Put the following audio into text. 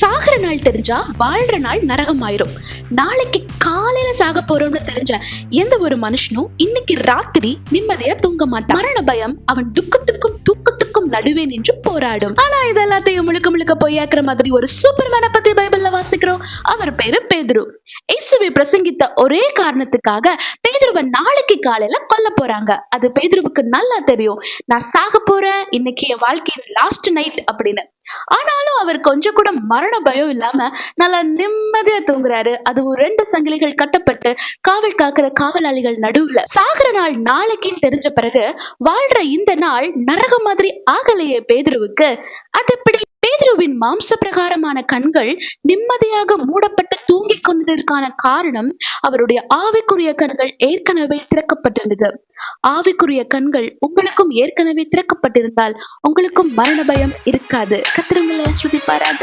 சாகிற நாள் தெரிஞ்சா வாழ்ற நாள் நரகமாயிரும். நாளைக்கு காலையில சாக போறோம்னு தெரிஞ்ச எந்த ஒரு மனுஷனும் இன்னைக்கு ராத்திரி நிம்மதியா தூங்க மாட்டான். மரண பயம் அவன் துக்கத்துக்கும் தூக்கத்துக்கும் நடுவே நின்று போராடும். ஆனா இது எல்லாத்தையும் முழுக்க முழுக்க பொய்யாக்குற மாதிரி ஒரு சூப்பர்மேனை பத்தி பைபிள்ல வாசிக்கிறோம். அவர் பேரு பேதுரு. இயேசுவை பிரசங்கித்த ஒரே காரணத்துக்காக பேதுருவை நாளைக்கு காலையில கொல்ல போறாங்க. அது பேதுருவுக்கு நல்லா தெரியும். நான் சாக போறேன். இன்னைக்கு என் வாழ்க்கையின் லாஸ்ட் நைட் அப்படின்னு. ஆனாலும் அவர் கொஞ்சம் கூட மரண பயம் இல்லாம நல்லா நிம்மதியா தூங்குறாரு. அதுவும் ரெண்டு சங்கிலிகள் கட்டப்பட்டு காவல் காக்கிற காவலாளிகள் நடுவுல. சாகிற நாள் நாளைக்குன்னு தெரிஞ்ச பிறகு வாழ்ற இந்த நாள் நரகம் மாதிரி ஆகலையே பேதுருவுக்கு. அது எப்படி? பேதுருவின் மாம்ச பிரகாரமான கண்கள் நிம்மதியாக மூடப்பட்டு தூங்கிக் கொண்டதற்கான காரணம் அவருடைய ஆவிக்குரிய கண்கள் ஏற்கனவே திறக்கப்பட்டிருந்தது. ஆவிக்குரிய கண்கள் உங்களுக்கும் ஏற்கனவே திறக்கப்பட்டிருந்தால் உங்களுக்கும் மரண பயம் இருக்காது. கத்திரங்களை ஸ்ருதிப்பாராக